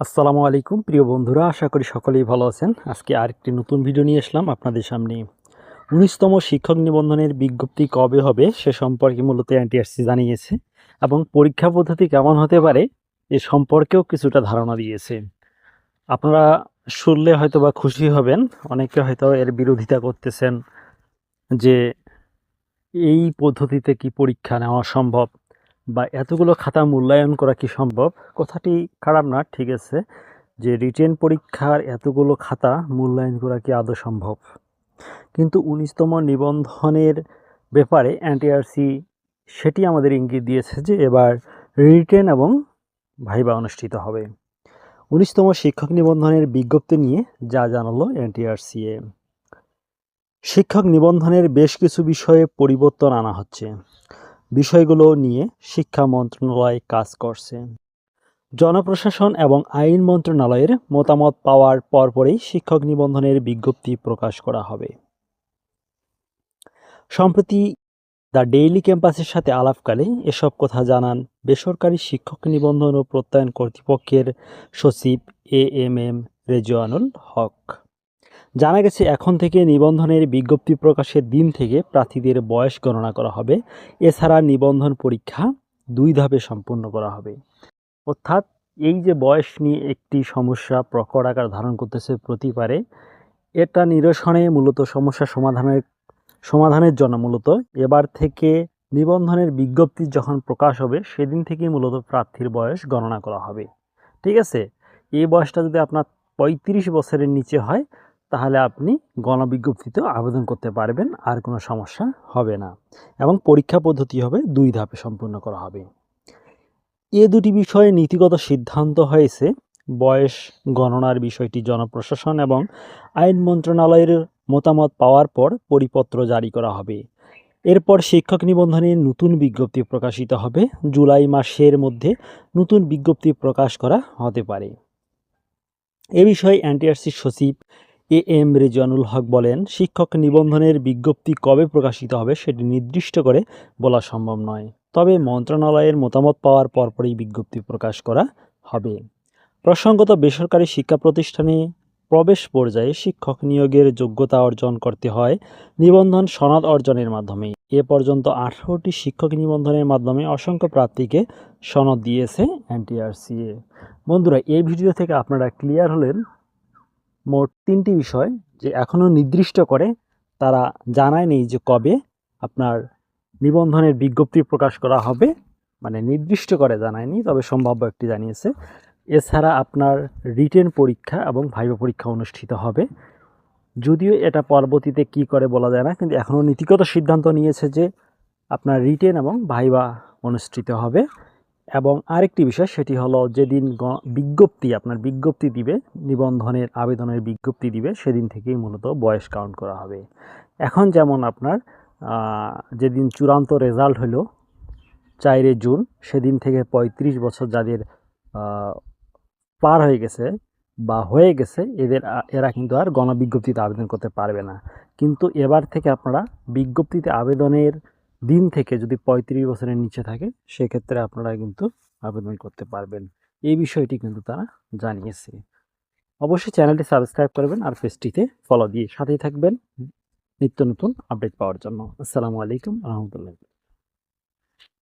আসসালামু আলাইকুম, প্রিয় বন্ধুরা, আশা করি সকলেই ভালো আছেন। আজকে আরেকটি নতুন ভিডিও নিয়ে আসলাম আপনাদের সামনে। উনিশতম শিক্ষক নিবন্ধনের বিজ্ঞপ্তি কবে হবে সে সম্পর্কে মূলত এনটিআরসি জানিয়েছে এবং পরীক্ষা পদ্ধতি কেমন হতে পারে এ সম্পর্কেও কিছুটা ধারণা দিয়েছে। আপনারা শুনলে হয়তো বা খুশি হবেন, অনেকে হয়তো এর বিরোধিতা করতেছেন যে এই পদ্ধতিতে কি পরীক্ষা নেওয়া সম্ভব। বা এতগুলো খাতা মূল্যায়ন করা কি সম্ভব? কথাটি খারাপ না, ঠিক আছে। যে রিটেন পরীক্ষার এতগুলো খাতা মূল্যায়ন করা কি আদৌ সম্ভব? কিন্তু উনিশতম নিবন্ধনের ব্যাপারে এনটিআরসি সেটি আমাদের ইঙ্গিত দিয়েছে যে এবার রিটেন এবং ভাইবা অনুষ্ঠিত হবে। উনিশতম শিক্ষক নিবন্ধনের বিজ্ঞপ্তি নিয়ে যা জানালো এনটিআরসিএ শিক্ষক নিবন্ধনের বেশ কিছু বিষয়ে পরিবর্তন আনা হচ্ছে। বিষয়গুলো নিয়ে শিক্ষা মন্ত্রণালয় কাজ করছে। জনপ্রশাসন এবং আইন মন্ত্রণালয়ের মতামত পাওয়ার পরপরই শিক্ষক নিবন্ধনের বিজ্ঞপ্তি প্রকাশ করা হবে। সম্প্রতি দ্য ডেইলি ক্যাম্পাসের সাথে আলাপকালে এসব কথা জানান বেসরকারি শিক্ষক নিবন্ধন ও প্রত্যয়ন কর্তৃপক্ষের সচিব A M M Rezwanul Haque. জানা গেছে, এখন থেকে নিবন্ধনের বিজ্ঞপ্তি প্রকাশের দিন থেকে প্রার্থীদের বয়স গণনা করা হবে। এছাড়া নিবন্ধন পরীক্ষা দুই ধাপে সম্পন্ন করা হবে। অর্থাৎ এই যে বয়স নিয়ে একটি সমস্যা প্রকট আকার ধারণ করতেছে প্রতিবারে, এটা নিরসনে মূলত সমস্যা সমাধানের সমাধানের জন্য মূলত। এবার থেকে নিবন্ধনের বিজ্ঞপ্তি যখন প্রকাশ হবে, সেদিন থেকেই মূলত প্রার্থীর বয়স গণনা করা হবে। ঠিক আছে? এই বয়সটা যদি আপনার পঁয়ত্রিশ বছরের নিচে হয় তাহলে আপনি গণবিজ্ঞপ্তিতেও আবেদন করতে পারবেন, আর কোনো সমস্যা হবে না। এবং পরীক্ষা পদ্ধতি হবে, দুই ধাপে সম্পূর্ণ করা হবে। এ দুটি বিষয়ে নীতিগত সিদ্ধান্ত হয়েছে। বয়স, গণনার বিষয়টি জনপ্রশাসন এবং আইন মন্ত্রণালয়ের মতামত পাওয়ার পর পরিপত্র জারি করা হবে। এরপর শিক্ষক নিবন্ধনে নতুন বিজ্ঞপ্তি প্রকাশিত হবে। জুলাই মাসের মধ্যে নতুন বিজ্ঞপ্তি প্রকাশ করা হতে পারে। এ বিষয়ে এনটিআরসির সচিব এ এম রেজানুল হক বলেন, শিক্ষক নিবন্ধনের বিজ্ঞপ্তি কবে প্রকাশিত হবে সেটি নির্দিষ্ট করে বলা সম্ভব নয়। তবে মন্ত্রণালয়ের মতামত পাওয়ার পরপরই বিজ্ঞপ্তি প্রকাশ করা হবে। প্রসঙ্গত, বেসরকারি শিক্ষা প্রতিষ্ঠানে প্রবেশ পর্যায়ে শিক্ষক নিয়োগের যোগ্যতা অর্জন করতে হয় নিবন্ধন সনদ অর্জনের মাধ্যমে। এ পর্যন্ত আঠারোটি শিক্ষক নিবন্ধনের মাধ্যমে অসংখ্য প্রার্থীকে সনদ দিয়েছে এনটিআরসিএ বন্ধুরা, এই ভিডিও থেকে আপনারা ক্লিয়ার হলেন মোট তিনটি বিষয় যে এখনও নির্দিষ্ট করে তারা জানায় নেই যে কবে আপনার নিবন্ধনের বিজ্ঞপ্তি প্রকাশ করা হবে মানে নির্দিষ্ট করে জানায়নি, তবে সম্ভাব্য একটি জানিয়েছে। এছাড়া আপনার রিটেন পরীক্ষা এবং ভাইবা পরীক্ষা অনুষ্ঠিত হবে। যদিও এটা পরবর্তীতে কি করে বলা যায় না, কিন্তু এখনও নীতিগত সিদ্ধান্ত নিয়েছে যে আপনার রিটেন এবং ভাইবা অনুষ্ঠিত হবে। এবং আরেকটি বিষয় সেটি হলো যেদিন বিজ্ঞপ্তি আপনার বিজ্ঞপ্তি দিবে, নিবন্ধনের আবেদনের বিজ্ঞপ্তি দিবে, সেদিন থেকেই মূলত বয়স কাউন্ট করা হবে। এখন যেমন আপনার যেদিন চূড়ান্ত রেজাল্ট হলো চারে জুন, সেদিন থেকে পঁয়ত্রিশ বছর যাদের পার হয়ে গেছে বা হয়ে গেছে, এদের, এরা কিন্তু আর গণবিজ্ঞপ্তিতে আবেদন করতে পারবে না। কিন্তু এবার থেকে আপনারা বিজ্ঞপ্তিতে আবেদনের দিন থেকে যদি পঁয়ত্রিশ বছরের নিচে থাকে, সেক্ষেত্রে আপনারা কিন্তু আবেদন করতে পারবেন। এই বিষয়টি কিন্তু তারা জানিয়েছে। অবশ্যই চ্যানেলটি সাবস্ক্রাইব করবেন আর পেজটিতে ফলো দিয়ে সাথেই থাকবেন। নিত্য নতুন আপডেট পাওয়ার জন্য। আসসালামু আলাইকুম, রহমতুল্লাহ।